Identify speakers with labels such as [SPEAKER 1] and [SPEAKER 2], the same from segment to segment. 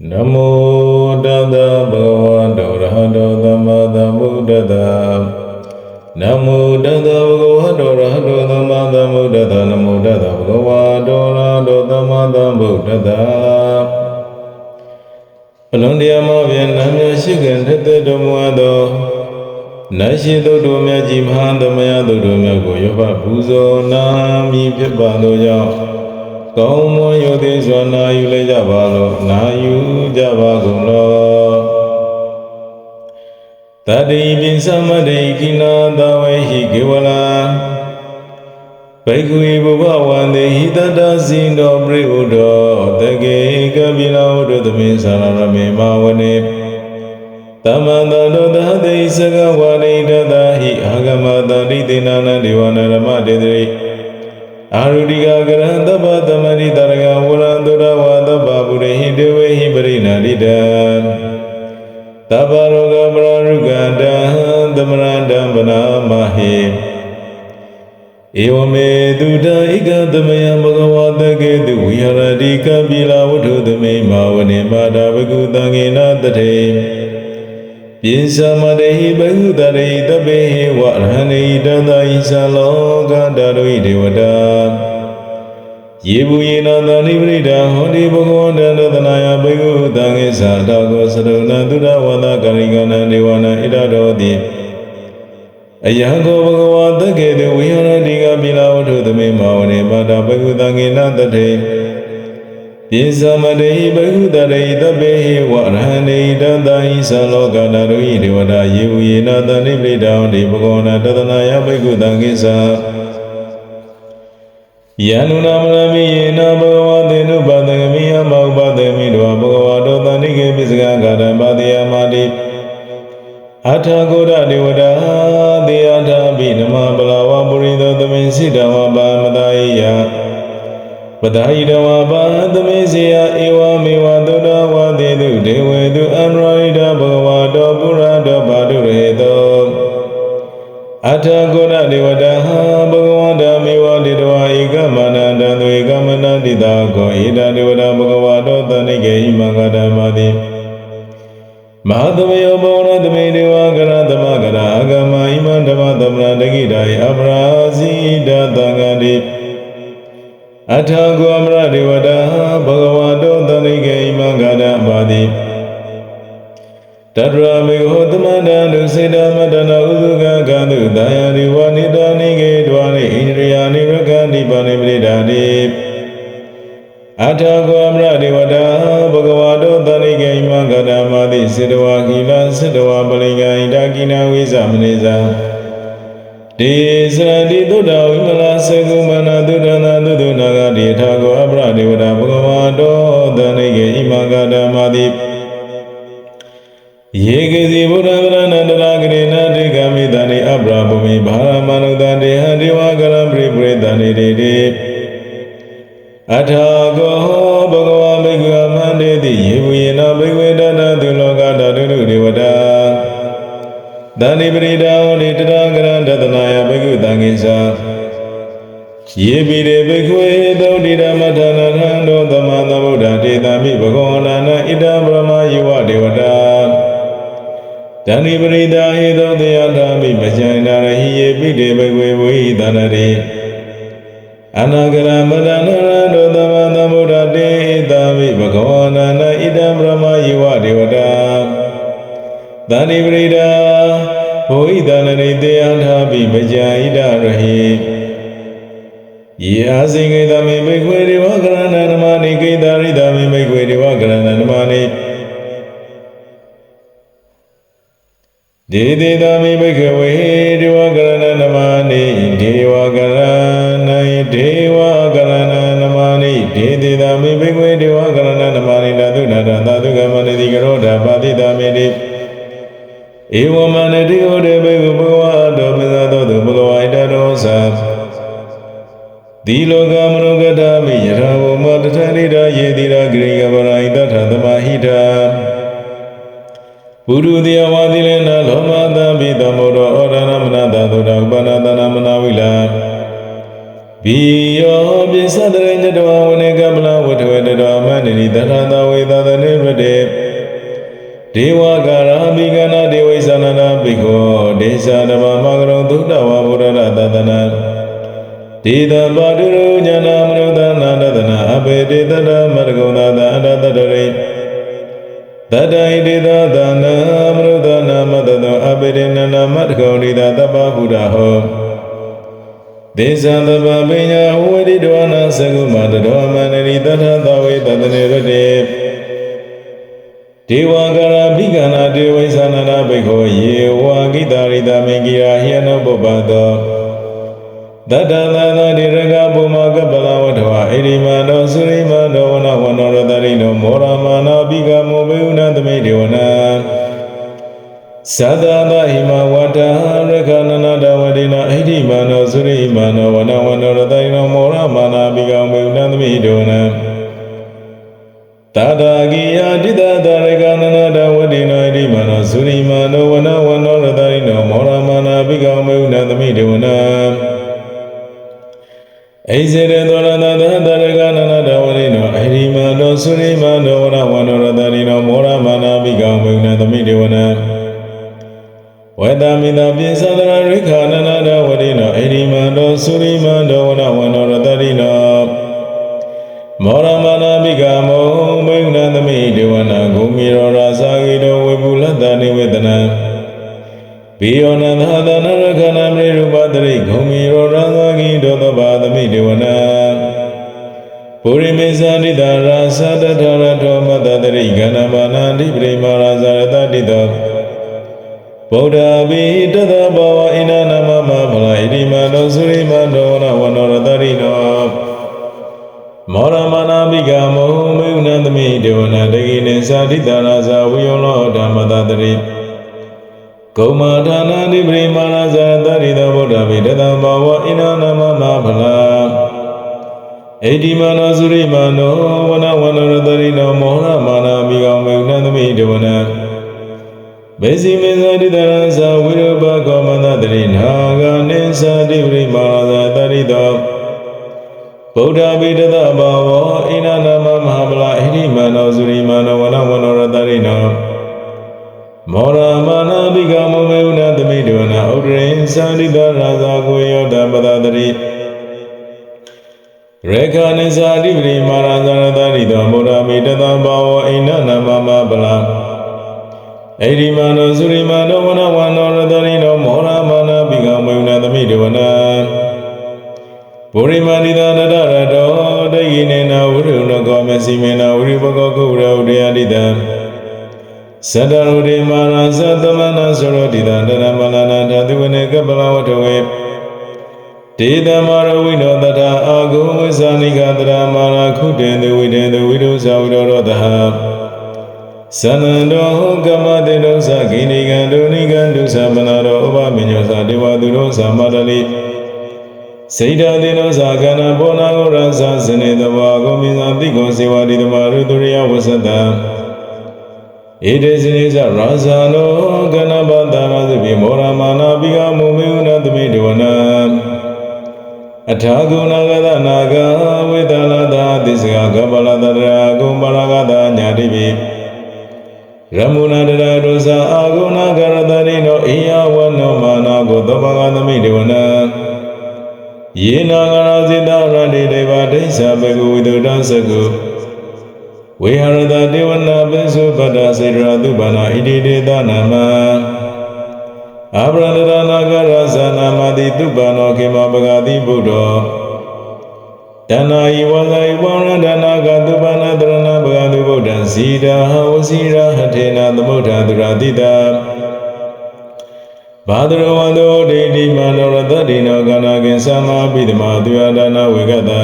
[SPEAKER 1] နမောတတဗုဒ္ဓဝါတောရဟတောသမ္မာသမ္ဗုဒ္ဓတ္တနမောတတဗုဒ္ဓဝါတောရဟတောသမ္မာသမ္ဗုဒ္ဓတ္တနမောတတဗုဒ္ဓဝါတောရဟတောသမ္မာသမ္ဗုဒ္ဓတ္တအလုံးတရားမောဖြင့်နာမည်ရှိခင်တသက်တော်မူအပ်သောနတ်ရှိသုတ္တမြတ်ကြီးမဟာသမယသုတ္တမြတ်ကိုရပပူဇော်နာမည်ဖြစ်ပါသောကြောင့် ကောင်းမွန်ရိုသေစွာနာယူလိုက်ကြပါလို့နာယူကြပါကုန်လောတတိပိသမတိကိနာတဝေဟိကေဝလာဘိက္ခုဘုဘဝန္တေဟိတတဇိနောပရိဥဒောတကေကပိလောဒုသမေသရရမေမဝနေတမန္တတောတဟတိစကဝါရိတတဟိအာဂမတတိတေနနဒေဝနာရမတေတိ အာရုတိကကရံတပ္ပသမရိတရကဝရံတုရဝတပ္ပပုရိဟိတေဝေဟိပရိနာတိတံတပ္ပရောဂပရရုကတံသမရတံဗနာမဟိဧဝမေတုတံဧကသမယဘဂဝတကေတုဝိဟရတိကပိလာဝတ္ထုသမိမာဝနေမာတာဘဂုတံငေနတထေ ပိသမတေဟိဘဂုတရေတပေဟိဝရဟဏိတတဟိသလောကတရုဣဒေဝတာယေဘူယေနသနိပရိဒာဟောတိဘဂဝန္တရတနာယဘဂုတံငေသာတောကောသရုဏသုဒဝန္တကာရိကနဒေဝနာဣဒတော်တိအယံကိုဘဂဝါတကေတဝိဟရတိကပိလာဝတ္ထုသမေမာဝနေပါတာဘဂုတံငေနတထေ ပိသမတေဟိဘဂုတရေတပေဟိဝရဟဏိတတဟိသလောကနာရုဣဒေဝတာယေဝယေနသနိပရိဒာဟောတိဘဂဝန္တတနာယဘဂုတံငေသာယန္နုနာမရမိယေနဘဂဝတေနုပတံမိယမောပတေမိတောဘဂဝါတောတဏိကေပိစကံဂါတံပါတိယမာတိအထာဂုရဒေဝတာတေယထာဘိနမပလာဝပုရိသောသမိန်စိတဝပါမတာယယ ပဒါယိတဝပါသမိန်စီယဧဝမေဝသုတဝတေတုဒေဝေတုအန္တရိဒဘဂဝါတောပုရတောပါတုရေတောအထာဂုဏဒေဝတာဟဘဂဝန္တမေဝတိတဝဧကမနန္တံသူဧကမနတိတာကောဣဒံဒေဝတာဘဂဝါတောတဏိကေဟိမင်္ဂဓမ္မာတိမဟာသမယောဘောရသမေဒေဝကရသမကရအဂမဣမံဓမ္မသမရတကိတာယအပရာဇိတသံဃာတိ အထာဂုအမရဒေဝတာဘဂဝါတောတဏိကေဟိမင်္ဂဓမ္မာတိတတရမေဟောသမန္တနုစေတမတနာဥဒုကကံတုတာယရိဝနိတာနိကေဒဝနိဣန္ဒြယာနိရကတိပါဏိပရိဒာတိအထာဂဝမရဒေဝတာဘဂဝါတောတဏိကေမံကတမတိစေတဝါကိလစေတဝါပလိကံဣဒကိနာဝိသမနေဇာ ဒေသရတိသုဒ္ဓဝိမလာစေကုမနာသုဒ္ဓနာသုဒ္ဓနာဂတိထာဂောအပရဒေဝတာဘဂဝါတောတဏိကေဣမံကတမတိယေကေစီဗုဒ္ဓဗရဏန္တရာဂရေနတေကမိတနိအပရာပုမိဘာရမနုတတေဟဒေဝကရပရိပရိတနိတေတိအထာကောဘဂဝါမေကွာမန္တေတိယေဝယေနဘေဝေတတသုလောကတတုတုဒေဝတာတဏိပရိဒါ ကုတံကိသာယေပိရေဘေခွေသောတိဓမ္မဌာနထံသောသမန္တဗုဒ္ဓတေတမိဘဂဝန္တနာဣဒံဗြဟ္မာယဝဒေဝတာတဏိပရိဒါဟေသောတရားဓမ္မိမကြံနာရဟိယေပိတေဘဂဝေဝိသနရေအနာဂရမဒနရတောသမန္တဗုဒ္ဓတေသာမိဘဂဝန္တနာဣဒံဗြဟ္မာယဝဒေဝတာတဏိပရိဒါ ဘဝိသနရေတရားဓမ္မိမကြံဣဒရဟိယေအာစိငေသမေဘိခွေဒေဝကရဏနမနိကိတာရိသမေဘိခွေဒေဝကရဏနမနိဒေတိတမိဘိကဝေဒေဝကရဏနမနိဒေဝကရဏိဒေဝကရဏနမနိဒေတိတမိဘိကဝေဒေဝကရဏနမနိဓတုနာတသာတုကမနိတိကရောဓပါတိတမေတိဧဝမနတိဟော ဒီလောကမနုကတမိယထာဘုမတထရိတာယေတိရာဂရိကပရာဣတထသမဟိတာပုရုတိယဝါတိလေနလောမတံပိတမောရောဩရဏမနတသုဒ္ဓဥပနာတနာမနာဝိလာဘီယောပိသတရေညတဝဝနေကမလဝတ္ထဝေတတော်မန္တိတထာတဝေသသနေရတေဒေဝကာရမိကနာဒေဝိသနာနာဘိက္ခောဒေသဓမ္မမဂရုံသုတ္တဝါဘုရရတတနာ ဒေတပါတုရုညာနာမနုဿနာတတနာအဘေတေတတမရကုဏသာအတတတရိတတဣတိသသနာမနုဿနာမတတောအဘေတေနနာမတကောရိတာတပ္ပဗုဒ္ဓဟောဒေသံတပပညာဝိရိတဝနာသကုမတတောမန္တရိတထသဝေတတနေရတေဒေဝကရပိကနာဒေဝိသနာနာဘိက္ခောယေဝဂိတာရိတမေကိရာဟိယနောပုပ္ပတော တတ္တသာသတိရကပုမကပလဝတ္ထဝဣရိမနောသုရိမနောဝနဝနောရတရိနောမောရမာနာပိကမောဘေဥနာသမိဒေဝနာသဒ္ဒသာဟိမဝတ္တရခနနာတဝတိနာဣရိမနောသုရိမနောဝနဝနောရတရိနောမောရမာနာပိကမေဥနာသမိဒေဝနာတာတာဂိယတိတတရကနနာတဝတိနာဣရိမနောသုရိမနောဝန နာမိကမောမုဏသမိတေဝနာဂုမိရောရာဇာဂိတောဝေပုလတ္တနိဝေဒနာပိယောနန္ဒသနရခဏမေရူပတရိဂုံမီရောရသဂိတောတဘာသမိဒေဝနာပုရိမေဇာတိတာရာသတ္တထရထောမတတရိကဏမာနာတိပရိမာရာဇရတတိတောဗုဒ္ဓဘိတသဘာဝအိနာနမမဖလာဣတိမနောသုရိမနောနဝနောရတရိနော မောရမနာမိကမောမေုဏသမိဒေဝနာတကိနေသာတိတာရာဇဝိယောလောဓမ္မတတရိဂௌမာဌာနာနိပရိမာဏဇာတရိသောဗုဒ္ဓဗိတတံဘာဝအိနာနမမဖလာဣတိမနောသုရိမနောဝနဝနရတရိနောမောဟမာနာမိကောင်မေနသမိဒေဝနာမေစီမေဇာတိတရံသာဝိရဘကောမန္တတိနာဂာနိသာတိပရိမာဏဇာတရိသော ဗုဒ္ဓဗိတတဘာဝအိနာနမမဟာဗလာဣတိမနောသုရိမနောဝနဝနရတရိနောမောရမာနာပိကမောမေဥနာသမိတဝနာဥဒရင်သာရိတရာဇာကိုယောဓပဒတရိရေခာနိသာတိပရိမာရဇာရတရိတောမောရမိတတံဘာဝအိနနမမပလံဣရိမာနောသုရိမာနောဝနဝနောရတရိနောမောရမာနာပိကမေဥနာသမိတဝနာဗုရိမာနိသာနတရတော စီမေနာဝိရိပကောကုရဥဒယတိတံသတ္တရုဒေမာရသတ္တမနာသရောတိတံတရမလနာဓာတုဝနေကပလဝတဝေဒေတမရဝိနောတထာအာဂုဝိဇာနိကတရမာရခုတေနဝိတေနဝိရုဇာဝိရောရောတဟသနန္တောကမတေတောသဂိနိကံဒုနိကံဒုသမနာရောဥပမညောသဒေဝသူရောသမတလိ စေတသေနောသကနာဘောနာဂောရသဇနေတဝါဂောမိဇာတိကောစေဝတိတမရုတုရိယဝဆတံဣတိစိနိသရာဇာနောကနပတနာသပိမောရမာနာပိကမုမေဥနာသမိတဝနာအထာဂုဏဂဒနာဂဝေဒလာတာသစ္စကကပလတရာဂုမရဂတာညာတိပိရမုနာတရာဒုသအာဂုဏကရတရိနောအိယဝနောမာနာကိုသောဘဂသမိတဝနာ ယေနာဂရဇိတရတိဒေဝဒိဋ္ဌဘဂဝိတုဒ္ဒသကုဝေဟရတဒေဝနာပိစုပတ္တစေရတုပနာဣတိတေသနာမအဘရဒရနာဂရဇာနာမတိတုပနောခေမပဂတိဗုဒ္ဓောတဏှာဤဝဇာဤဝရဒနာကတုပနာတရဏပဂတိဗုဒ္ဓံဇီတာဝစီရဟထေနသမုဋ္ဌာသူရတိတာ ဘာဒရဝန္တောဒိဋ္ဌိမနောရတတိနောကနာကိသမ္မာပိဓမ္မာသူယဒါနာဝေကတံ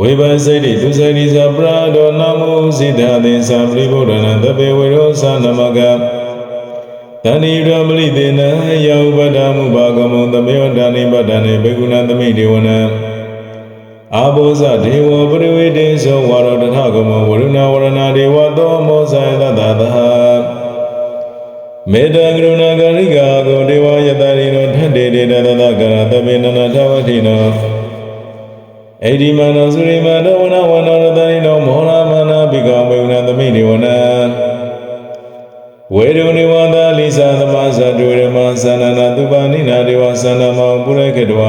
[SPEAKER 1] ဝေဘစိတိသူစိတိသပရာဒောနမောစိတ္တသင်္သပရိဗုဒ္ဓနာတပေဝေရောသနမကတဏိရမလိတေနယောပဒမုဘာကမောသမေယောဒာနိပဒာနိဘေကုဏသမိဒေဝနာအာဘောဇဒေဝပရိဝေတေသောဝါရောတထကမောဝရုဏဝရဏဒေဝသောမောဇာယတတသဟ မေတ္တာကရုဏာဂရိကာကိုဒေဝယတရိနောထတေတေတတတကရတပေနနာထဝတိနောဣတိမနောသုရိမနောဝနဝနောရတရိနောမောရမနာပိကမေုဏမိဒေဝနာဝေဒုနိဝန္တလိသသမသတုရမသန္နနာသူပါနိနာဒေဝသန္နမောပုရကေတဝ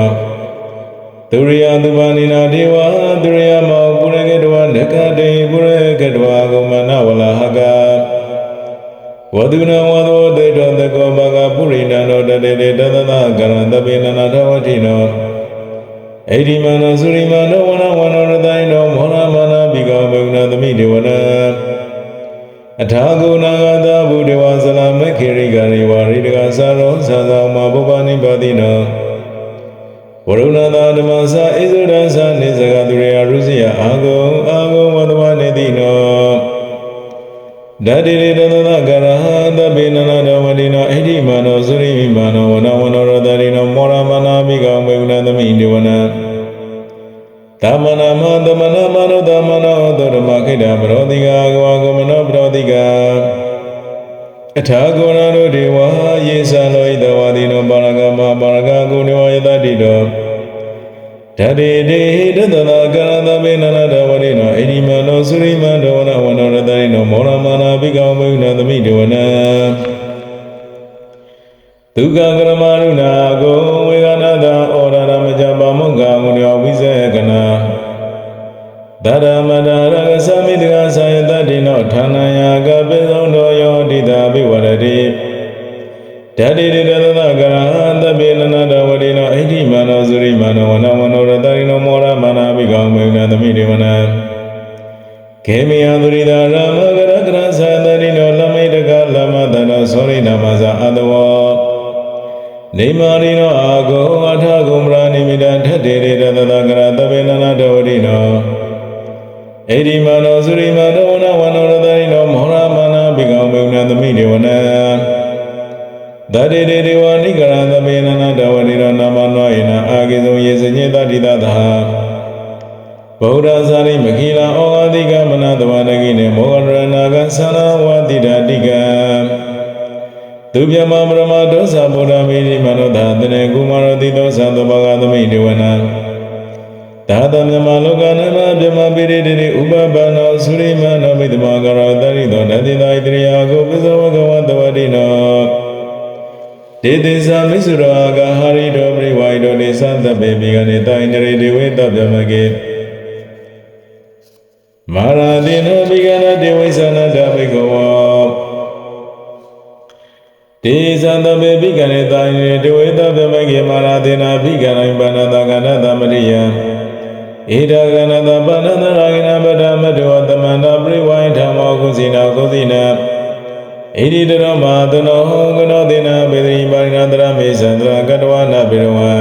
[SPEAKER 1] သူရိယသူပါနိနာဒေဝသူရိယမောပုရကေတဝနကတေပုရကေတဝဂုမနဝလဟကဝဒုနဝသောတေတောတကောဘဂ ပုရိဏနောတတေတေတသသကရံတပိနနာထဝတိနောဣတိမနောသုရိမနောဝနဝနောရတိုင်နောမောရမနာပိကောဘုဏသမိဒေဝနာအထာဂုဏဂတာဘုဒ္ဓဝါဇလမခေရိကရိဝါရိတကသာရောသာသာမဘုဗ္ဗနိပါတိနောဝရုဏသာဓမ္မသာဣဇုဒ္ဒသာနေဇဂသူရေယရုစီယအာဂုံအာဂုံဝတ္တဝနေတိနော ဓာတိရေတသသကရဟသဗ္ဗေနနာတဝတိနောဣတိမနောသုရိမိမနောဝနဝနောရတရိနောမောရမနာမိကံဝေကုဏသမိဒေဝနာသမနာမသမနာမနောသမနောသောဓမ္မခိတပရောတိကာကဝကမနောပရောတိကာအထာဂုဏတို့ဒေဝယေသလောဣတဝတိနောပါရကမပါရကကုဏေဝယတတိတောဓာတိတေဒသနာကရသဗေနနာတဝတိနောဣတိမနောသုရိမန္တဝနဝနောရတရိနော မောရမနာပိကံဝေကုဏသမိဒေဝနာဒုက္ခကရမရုဏာကိုဝေကနာတာဩရရမကြပါမုက္ခမုညောဝိဇေကနာတရမတရကသမိတကသာယတတိနောဌာနယကပိသောတောယောတိတာပိဝရတိဓာတိတေတသကရဟတပိနနာတဝတိနောဣတိမနောသုရိမနောဝနဝနောရတရိနောမောရမနာပိကောမေနသမိဒေဝနာ ခေမယသုရိတာရမကရကရသာတတိနောလမိတကလမတနောသောရိနာမဇာအတဝောနေမာရိနောအာဂုံအထဂုံပရာနိမိတထတေရေတသတကရတပေနနာတဝတိနောဣတိမနောသုရိမနောဝနဝနောရတရိနောမောရမနာပိကံမေုဏသမိဒေဝနာတတေတေဒေဝနိကရသပေနနာတဝတိရောနာမနောယနာအာကိဇုံယေစညေတတိတသဟဗုဒ္ဓဇာရိမခိလာဩဃာတိကမ နတဝနကိနေမောဂရဏကသန္နာဝတိတတိကံသူပြမပရမဒောသဗုဒ္ဓမေတိမနောသာတနေကုမာရတိသောသံသောဘဂသမိဒေဝနာသာတမြမလောကနာမပြမပိရိတိဥပပနောသုရိမနောမိတမကရောတရိသောတတိသာဣတရိယာကိုပစ္စဝကဝတဝတိနောဒေသေဇာမိစုရောအာဂဟာရိတောပရိဝိုင်တောနေသတ္တပေမိကနေတိုင်နရေဒေဝေတပြမကေ မာရာတိနောမိကနာဒေဝိသနာတဘိကဝောတေသံတပေပိကရေတာယေတဝေတဗမကေမာရာသေနာပိကရိုင်ပဏတကဏတမရိယံဣဒကဏတပဏတရာဂိနပဒမတောသမန္တပရိဝိုင်ဓမ္မောကုသိနာကုသိနာဣတိတရောမာတနောဟောကနောသေနာပေတိပါရိနာတရမေသန္တရာကတဝနာပိရဝံ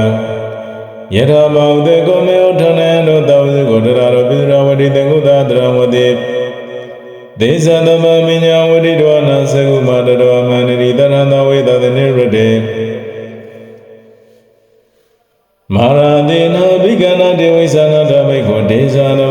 [SPEAKER 1] ယထာမောတေကောမေဥထနံတို့တောဝဇကိုတရာရောပိရ ဝတိတေကုသတရဝတိဒေသသမမညာဝတိတောနာသကုမတတောမန္တိတရဏဝေသတနိရတေမာရာတိနာဘိကနာတေဝိသနာဓမိခောဒေသန